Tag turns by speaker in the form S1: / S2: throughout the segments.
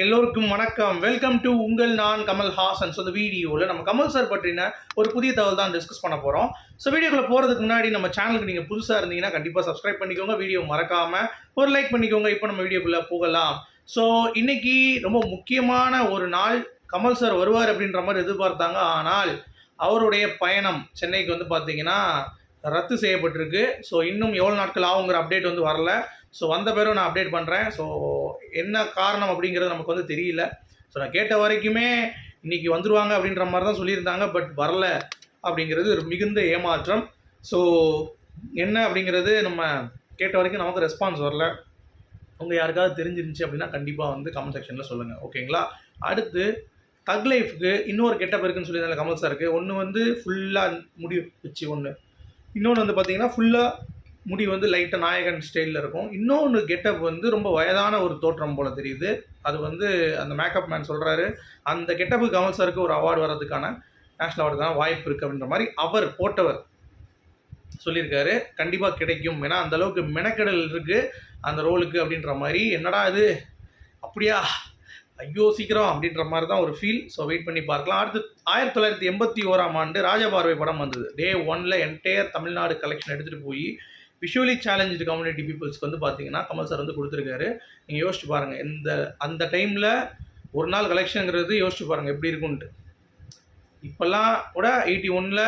S1: எல்லோருக்கும் வணக்கம். Welcome to உங்கள் நான் கமல் ஹாசன். ஸோ இந்த வீடியோவில் நம்ம கமல் சார் பற்றின ஒரு புதிய தகவல் தான் டிஸ்கஸ் பண்ண போகிறோம் ஸோ வீடியோக்குள்ளே போகிறதுக்கு முன்னாடி நம்ம சேனலுக்கு நீங்கள் புதுசாக இருந்தீங்கன்னா கண்டிப்பாக சப்ஸ்கிரைப் பண்ணிக்கோங்க. வீடியோ மறக்காமல் ஒரு லைக் பண்ணிக்கோங்க. இப்போ நம்ம வீடியோக்குள்ளே போகலாம். ஸோ இன்றைக்கி ரொம்ப முக்கியமான ஒரு நாள் கமல் சார் வருவார் அப்படின்ற மாதிரி எதிர்பார்த்தாங்க. ஆனால் அவருடைய பயணம் சென்னைக்கு வந்து பார்த்தீங்கன்னா ரத்து செய்யப்பட்டிருக்கு. ஸோ இன்னும் எவ்வளோ நாட்கள் ஆகுங்கிற அப்டேட் வந்து வரல. ஸோ வந்த பிறகு நான் அப்டேட் பண்ணுறேன் ஸோ என்ன காரணம் அப்படிங்கிறது நமக்கு வந்து தெரியல. ஸோ நான் கேட்ட வரைக்குமே இன்னைக்கு வந்துடுவாங்க அப்படின்ற மாதிரி தான் சொல்லியிருந்தாங்க. பட் வரல அப்படிங்கிறது ஒரு மிகுந்த ஏமாற்றம். ஸோ என்ன அப்படிங்கிறது நம்ம கேட்ட வரைக்கும் நமக்கு ரெஸ்பான்ஸ் வரல. உங்கள் யாருக்காவது தெரிஞ்சிருந்துச்சு அப்படின்னா கண்டிப்பாக வந்து கமெண்ட் செக்ஷனில் சொல்லுங்கள் ஓகேங்களா அடுத்து தக் லைஃப்க்கு இன்னொரு கெட்டப் இருக்குன்னு சொல்லியிருந்தாங்க கமல் சாருக்கு ஒன்று வந்து ஃபுல்லாக முடி வச்சு ஒன்று இன்னொன்று வந்து பார்த்தீங்கன்னா ஃபுல்லாக முடி வந்து லைட்டாக நாயகன் ஸ்டைலில் இருக்கும். இன்னொன்று கெட்டப் வந்து ரொம்ப வயதான ஒரு தோற்றம் போல் தெரியுது. அது வந்து அந்த மேக்கப் மேன் சொல்கிறாரு அந்த கெட்டப்பு கமல் சாருக்கு ஒரு அவார்டு வர்றதுக்கான நேஷ்னல் அவார்டுக்கான வாய்ப்பு இருக்குது அப்படின்ற மாதிரி அவர் போட்டவர் சொல்லியிருக்காரு. கண்டிப்பாக கிடைக்கும். ஏன்னா அந்தளவுக்கு மெனக்கெடல் இருக்குது அந்த ரோலுக்கு அப்படின்ற மாதிரி. என்னடா இது? அப்படியா? ஐயோ சீக்கிரம் அப்படின்ற மாதிரி தான் ஒரு ஃபீல் ஸோ வெயிட் பண்ணி பார்க்கலாம். அடுத்து ஆயிரத்தி தொள்ளாயிரத்தி எண்பத்தி ஓராம் ஆண்டு ராஜபார்வை படம் வந்தது. டே ஒன்ல என்டையர் தமிழ்நாடு கலெக்ஷன் எடுத்துகிட்டு போய் விஷுவலி சேலஞ்சு கம்யூனிட்டி பீப்புள்ஸ்க்கு வந்து பார்த்தீங்கன்னா கமல் சார் வந்து கொடுத்துருக்காரு. நீங்கள் யோசிச்சு பாருங்கள் இந்த அந்த டைமில் ஒரு நாள் கலெக்ஷனுங்கிறது யோசிச்சு பாருங்கள் எப்படி இருக்குன்ட்டு இப்போல்லாம் கூட எயிட்டி ஒனில்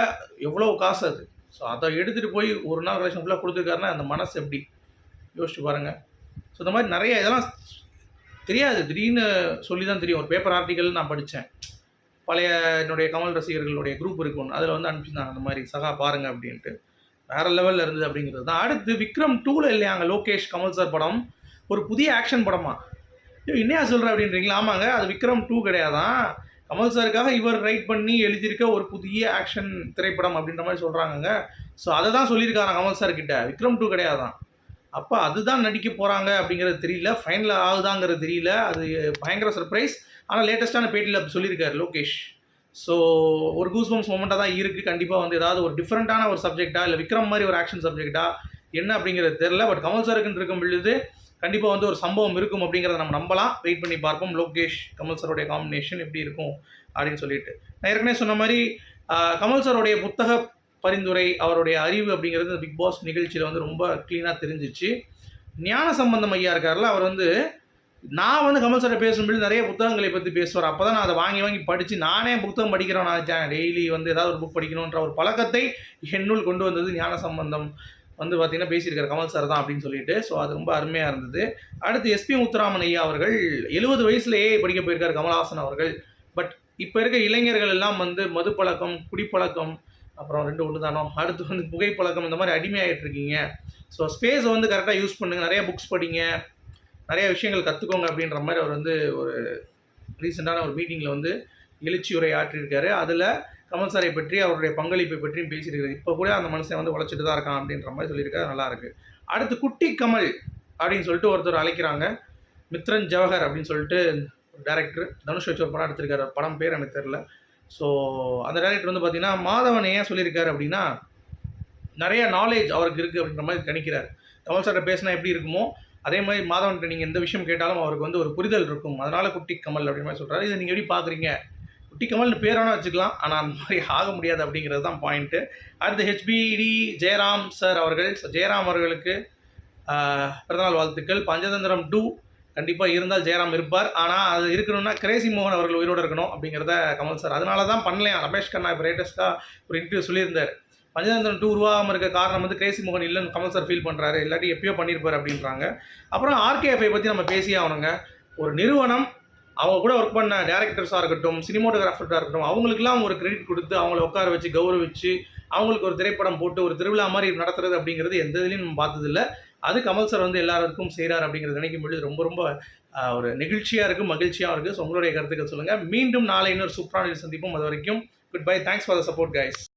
S1: எவ்வளோ காசு அது? ஸோ அதை எடுத்துகிட்டு போய் ஒரு நாள் கலெக்ஷன் ஃபுல்லாக கொடுத்துருக்காருன்னா அந்த மனசு எப்படி? யோசிச்சு பாருங்கள் ஸோ இந்த மாதிரி நிறைய இதெல்லாம் தெரியாது. திடீர்னு சொல்லி தான் தெரியும். ஒரு பேப்பர் ஆர்டிக்கல் நான் படித்தேன் பழைய என்னுடைய கமல் ரசிகர்களுடைய குரூப் இருக்கு ஒன்று அதில் வந்து அனுப்பிச்சிருந்தாங்க. அந்த மாதிரி சகா பாருங்க அப்படின்ட்டு. வேற லெவலில் இருந்தது அப்படிங்கிறது தான். அடுத்து விக்ரம் டூவில் இல்லையாங்க லோகேஷ் கமல் சார் படம். ஒரு புதிய ஆக்ஷன் படமா? ஐயோ என்னையா சொல்கிற அப்படின்றீங்களா? ஆமாங்க அது விக்ரம் டூ கிடையாதான். கமல் சாருக்காக இவர் ரைட் பண்ணி எழுதியிருக்க ஒரு புதிய ஆக்ஷன் திரைப்படம் அப்படின்ற மாதிரி சொல்கிறாங்கங்க ஸோ அதை தான் சொல்லியிருக்காங்க கமல் சார் கிட்ட விக்ரம் டூ கிடையாதான். அப்போ அதுதான் நடிக்க போகிறாங்க அப்படிங்கிறது தெரியல. ஃபைனல் ஆகுதாங்கிறது தெரியல. அது பயங்கர சர்ப்ரைஸ் ஆனால் லேட்டஸ்ட்டான பேட்டியில் அப்படி சொல்லியிருக்காரு லோகேஷ். ஸோ ஒரு கூஸ் பம்ஸ் மூமெண்ட்டாக தான் இருக்குது கண்டிப்பாக வந்து ஏதாவது ஒரு டிஃப்ரெண்ட்டான ஒரு சப்ஜெக்டா இல்லை விக்ரம் மாதிரி ஒரு ஆக்ஷன் சப்ஜெக்டா என்ன அப்படிங்கிறது தெரில பட் கமல் சாருக்குன்னு இருக்கும் பொழுது கண்டிப்பாக வந்து ஒரு சம்பவம் இருக்கும் அப்படிங்கிறத நம்ம நம்பலாம். வெயிட் பண்ணி பார்ப்போம். லோகேஷ் கமல் சாரோடைய காம்பினேஷன் எப்படி இருக்கும் அப்படின்னு சொல்லிட்டு. நான் ஏற்கனவே சொன்ன மாதிரி கமல் சாரோடைய புத்தக பரிந்துரை அவருடைய அறிவு அப்படிங்கிறது இந்த பிக் பாஸ் நிகழ்ச்சியில் வந்து ரொம்ப க்ளீனாக தெரிஞ்சிச்சு. ஞான சம்பந்தம் ஐயா இருக்கார்ல அவர் வந்து நான் வந்து கமல் சார் பேசும்போது நிறைய புத்தகங்களை பற்றி பேசுவார். அப்போ தான் நான் அதை வாங்கி வாங்கி படித்து நானே புத்தகம் படிக்கிறேன் நான் டெய்லி வந்து ஏதாவது ஒரு புக் படிக்கணுன்ற ஒரு பழக்கத்தை என்னுள் கொண்டு வந்தது ஞான சம்பந்தம். வந்து பார்த்தீங்கன்னா பேசியிருக்காரு கமல் சார் தான் அப்படின்னு சொல்லிட்டு. ஸோ அது ரொம்ப அருமையாக இருந்தது. அடுத்து எஸ்பி முத்துராமன் ஐயா அவர்கள் எழுபது வயசுலேயே படிக்க போயிருக்கார் கமல்ஹாசன் அவர்கள். பட் இப்போ இருக்க இளைஞர்கள் எல்லாம் வந்து மது பழக்கம் குடிப்பழக்கம் அப்புறம் ரெண்டு ஒன்று தானோ அடுத்து வந்து புகைப்பழக்கம் இந்த மாதிரி அடிமையாகிட்டு இருக்கீங்க ஸோ ஸ்பேஸை வந்து கரெக்டாக யூஸ் பண்ணுங்கள் நிறைய புக்ஸ் படிங்க. நிறைய விஷயங்கள் கற்றுக்கோங்க அப்படின்ற மாதிரி அவர் வந்து ஒரு ரீசெண்டான ஒரு மீட்டிங்கில் வந்து எழுச்சி உரை ஆற்றியிருக்காரு அதில் கமல் சாரை பற்றி அவருடைய பங்களிப்பை பற்றியும் பேசியிருக்காரு. இப்போ கூட அந்த மனுஷன் வந்து உழைச்சிட்டு தான் இருக்கான் அப்படின்ற மாதிரி சொல்லியிருக்காரு. நல்லாயிருக்கு அடுத்து குட்டி கமல் அப்படின்னு சொல்லிட்டு ஒருத்தர் அழைக்கிறாங்க. மித்ரன் ஜவஹர் அப்படின்னு சொல்லிட்டு டேரக்டர் தனுஷ் வச்சு ஒரு படம் எடுத்திருக்காரு. படம் பேர் எனக்கு தெரில ஸோ அந்த டேரக்டர் வந்து பார்த்தீங்கன்னா மாதவன் ஏன் சொல்லியிருக்காரு அப்படின்னா நிறைய நாலேஜ் அவருக்கு இருக்குது அப்படின்ற மாதிரி கணிக்கிறார். கமல் சார்கிட்ட பேசினா எப்படி இருக்குமோ அதே மாதிரி மாதவன்கிட்ட நீங்கள் எந்த விஷயம் கேட்டாலும் அவருக்கு வந்து ஒரு புரிதல் இருக்கும். அதனால் குட்டி கமல் அப்படின்ற மாதிரி சொல்கிறாரு இதை நீங்கள் எப்படி பார்க்குறீங்க குட்டி கமல்னு பேர் வேணால் வச்சுக்கலாம். ஆனால் அந்த மாதிரி ஆக முடியாது அப்படிங்கிறது தான் பாயிண்ட்டு அடுத்து ஹெச்பிடி ஜெயராம் சார் அவர்கள். ஜெயராம் அவர்களுக்கு பிறந்தநாள் வாழ்த்துக்கள். பஞ்சதந்திரம் டூ கண்டிப்பாக இருந்தால் ஜெயராம் இருப்பார். ஆனால் அது இருக்கணும்னா கிரேசி மோகன் அவர்கள் உயிரோடு இருக்கணும் அப்படிங்கிறத கமல் சார். அதனால தான் பண்ணலையா? ரமேஷ் கண்ணா இப்போ லேட்டஸ்ட்டாக ஒரு இன்டர்வியூ சொல்லியிருந்தார். பஞ்சதந்திரன் டூ உருவாகாமல் இருக்க காரணம் வந்து கிரேசி மோகன் இல்லைன்னு கமல் சார் ஃபீல் பண்ணுறாரு இல்லாட்டி எப்பயோ பண்ணியிருப்பார் அப்படின்றாங்க. அப்புறம் ஆர்கேஎஃப்ஐ பற்றி நம்ம பேசியே ஆகணுங்க. ஒரு நிறுவனம் அவங்க கூட ஒர்க் பண்ண டேரக்டர்ஸாக இருக்கட்டும் சினிமோட்டோகிராஃபர்ஸாக இருக்கட்டும் அவங்களுக்குலாம் ஒரு கிரெடிட் கொடுத்து அவங்கள உட்கார வச்சு கௌரவிச்சு அவங்களுக்கு ஒரு திரைப்படம் போட்டு ஒரு திருவிழா மாதிரி நடத்துறது அப்படிங்கிறது எந்த இதுலையும் நம்ம பார்த்ததில்ல. அது கமல் சார் வந்து எல்லாருக்கும் செய்கிறார் அப்படிங்கிறது நினைக்கும் பொழுது ரொம்ப ரொம்ப ஒரு நெகிழ்ச்சியாக இருக்குது மகிழ்ச்சியாக இருக்குது ஸோ உங்களுடைய கருத்துக்கள் சொல்லுங்கள் மீண்டும் நாளை இன்னொரு சூப்பரான சந்திப்போம். அது வரைக்கும் goodbye thanks for the support guys